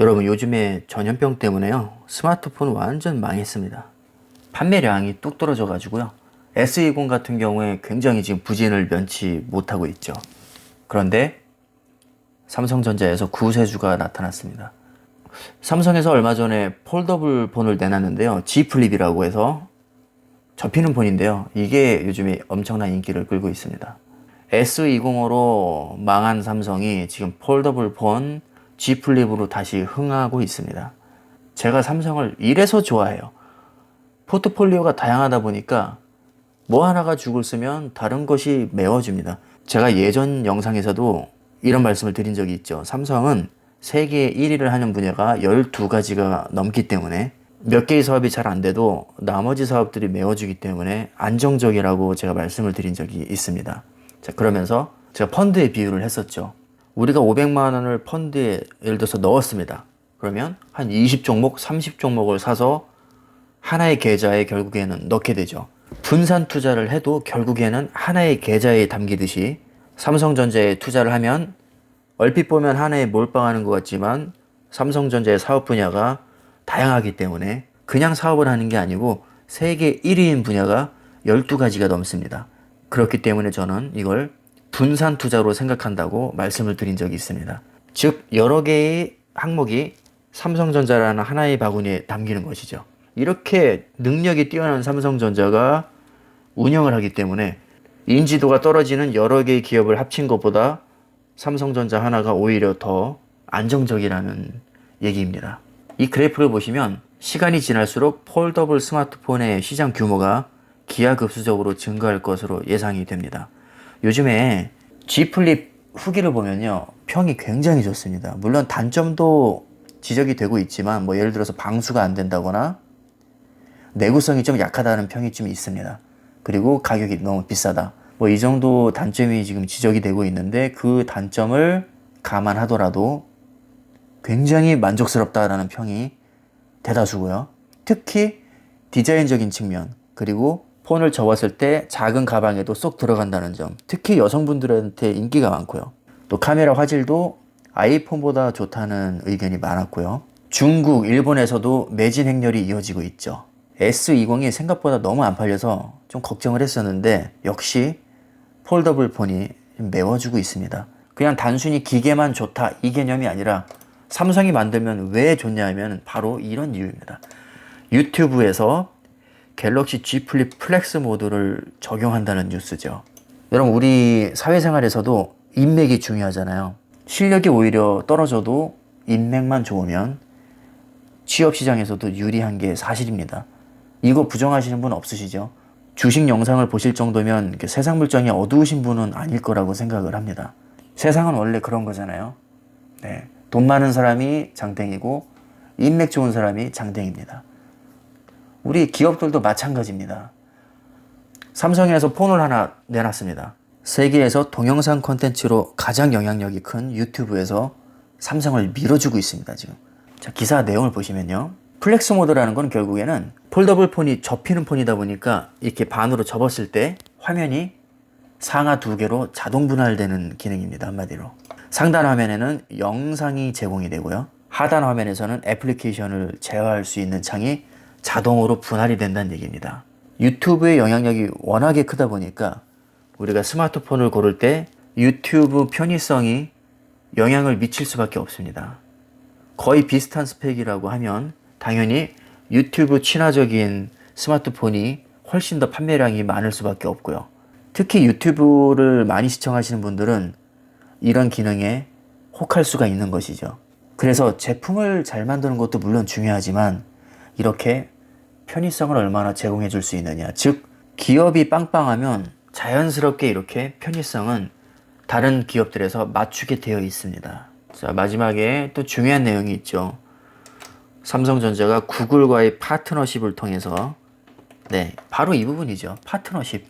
여러분 요즘에 전염병 때문에요. 스마트폰 완전 망했습니다. 판매량이 뚝 떨어져 가지고요. S20 같은 경우에 굉장히 지금 부진을 면치 못하고 있죠. 그런데 삼성전자에서 구세주가 나타났습니다. 삼성에서 얼마 전에 폴더블 폰을 내놨는데요. G 플립이라고 해서 접히는 폰인데요. 이게 요즘에 엄청난 인기를 끌고 있습니다. S20으로 망한 삼성이 지금 폴더블 폰 G 플립으로 다시 흥하고 있습니다. 제가 삼성을 이래서 좋아해요. 포트폴리오가 다양하다 보니까 뭐 하나가 죽을 쓰면 다른 것이 메워줍니다. 제가 예전 영상에서도 이런 말씀을 드린 적이 있죠. 삼성은 세계 1위를 하는 분야가 12가지가 넘기 때문에 몇 개의 사업이 잘 안 돼도 나머지 사업들이 메워주기 때문에 안정적이라고 제가 말씀을 드린 적이 있습니다. 자, 그러면서 제가 펀드의 비유를 했었죠. 우리가 500만 원을 펀드에 예를 들어서 넣었습니다. 그러면 한 20종목, 30종목을 사서 하나의 계좌에 결국에는 넣게 되죠. 분산 투자를 해도 결국에는 하나의 계좌에 담기듯이 삼성전자에 투자를 하면 얼핏 보면 하나에 몰빵하는 것 같지만 삼성전자의 사업 분야가 다양하기 때문에 그냥 사업을 하는 게 아니고 세계 1위인 분야가 12가지가 넘습니다. 그렇기 때문에 저는 이걸 분산 투자로 생각한다고 말씀을 드린 적이 있습니다. 즉, 여러 개의 항목이 삼성전자라는 하나의 바구니에 담기는 것이죠. 이렇게 능력이 뛰어난 삼성전자가 운영을 하기 때문에 인지도가 떨어지는 여러 개의 기업을 합친 것보다 삼성전자 하나가 오히려 더 안정적이라는 얘기입니다. 이 그래프를 보시면 시간이 지날수록 폴더블 스마트폰의 시장 규모가 기하급수적으로 증가할 것으로 예상이 됩니다. 요즘에 G 플립 후기를 보면요. 평이 굉장히 좋습니다. 물론 단점도 지적이 되고 있지만 뭐 예를 들어서 방수가 안 된다거나 내구성이 좀 약하다는 평이 좀 있습니다. 그리고 가격이 너무 비싸다. 뭐 이 정도 단점이 지금 지적이 되고 있는데 그 단점을 감안하더라도 굉장히 만족스럽다라는 평이 대다수고요. 특히 디자인적인 측면 그리고 폰을 접었을 때 작은 가방에도 쏙 들어간다는 점 특히 여성분들한테 인기가 많고요. 또 카메라 화질도 아이폰보다 좋다는 의견이 많았고요. 중국, 일본에서도 매진 행렬이 이어지고 있죠. S20이 생각보다 너무 안 팔려서 좀 걱정을 했었는데 역시 폴더블 폰이 메워주고 있습니다. 그냥 단순히 기계만 좋다 이 개념이 아니라 삼성이 만들면 왜 좋냐 하면 바로 이런 이유입니다. 유튜브에서 갤럭시 G 플립 플렉스 모드를 적용한다는 뉴스죠. 여러분 우리 사회생활에서도 인맥이 중요하잖아요. 실력이 오히려 떨어져도 인맥만 좋으면 취업 시장에서도 유리한 게 사실입니다. 이거 부정하시는 분 없으시죠? 주식 영상을 보실 정도면 세상 물정이 어두우신 분은 아닐 거라고 생각을 합니다. 세상은 원래 그런 거잖아요. 네. 돈 많은 사람이 장땡이고 인맥 좋은 사람이 장땡입니다. 우리 기업들도 마찬가지입니다. 삼성에서 폰을 하나 내놨습니다. 세계에서 동영상 콘텐츠로 가장 영향력이 큰 유튜브에서 삼성을 밀어주고 있습니다, 지금. 자, 기사 내용을 보시면요. 플렉스 모드라는 건 결국에는 폴더블 폰이 접히는 폰이다 보니까 이렇게 반으로 접었을 때 화면이 상하 두 개로 자동 분할되는 기능입니다. 한마디로. 상단 화면에는 영상이 제공이 되고요. 하단 화면에서는 애플리케이션을 제어할 수 있는 창이 자동으로 분할이 된다는 얘기입니다. 유튜브의 영향력이 워낙에 크다 보니까 우리가 스마트폰을 고를 때 유튜브 편의성이 영향을 미칠 수밖에 없습니다. 거의 비슷한 스펙이라고 하면 당연히 유튜브 친화적인 스마트폰이 훨씬 더 판매량이 많을 수밖에 없고요. 특히 유튜브를 많이 시청하시는 분들은 이런 기능에 혹할 수가 있는 것이죠. 그래서 제품을 잘 만드는 것도 물론 중요하지만 이렇게 편의성을 얼마나 제공해 줄 수 있느냐. 즉, 기업이 빵빵하면 자연스럽게 이렇게 편의성은 다른 기업들에서 맞추게 되어 있습니다. 자, 마지막에 또 중요한 내용이 있죠. 삼성전자가 구글과의 파트너십을 통해서 네, 바로 이 부분이죠. 파트너십.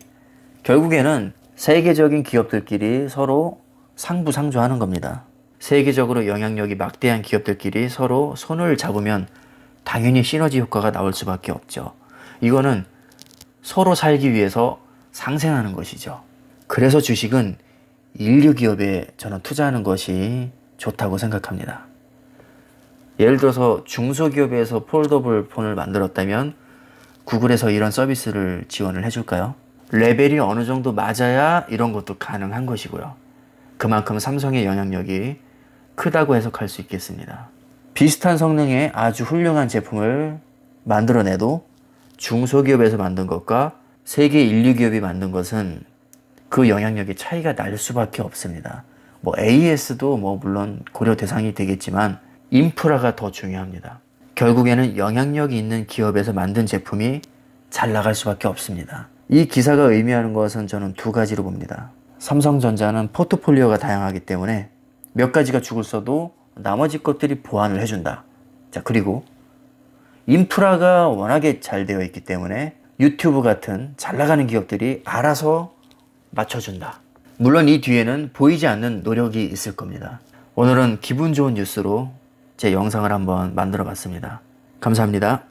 결국에는 세계적인 기업들끼리 서로 상부상조하는 겁니다. 세계적으로 영향력이 막대한 기업들끼리 서로 손을 잡으면 당연히 시너지 효과가 나올 수밖에 없죠. 이거는 서로 살기 위해서 상생하는 것이죠. 그래서 주식은 인류 기업에 저는 투자하는 것이 좋다고 생각합니다. 예를 들어서 중소기업에서 폴더블 폰을 만들었다면 구글에서 이런 서비스를 지원을 해줄까요? 레벨이 어느 정도 맞아야 이런 것도 가능한 것이고요. 그만큼 삼성의 영향력이 크다고 해석할 수 있겠습니다. 비슷한 성능의 아주 훌륭한 제품을 만들어내도 중소기업에서 만든 것과 세계 인류 기업이 만든 것은 그 영향력의 차이가 날 수밖에 없습니다. 뭐 AS도 뭐 물론 고려 대상이 되겠지만 인프라가 더 중요합니다. 결국에는 영향력이 있는 기업에서 만든 제품이 잘 나갈 수밖에 없습니다. 이 기사가 의미하는 것은 저는 두 가지로 봅니다. 삼성전자는 포트폴리오가 다양하기 때문에 몇 가지가 죽을 써도 나머지 것들이 보완을 해준다. 자, 그리고 인프라가 워낙에 잘 되어 있기 때문에 유튜브 같은 잘 나가는 기업들이 알아서 맞춰준다. 물론 이 뒤에는 보이지 않는 노력이 있을 겁니다. 오늘은 기분 좋은 뉴스로 제 영상을 한번 만들어 봤습니다. 감사합니다.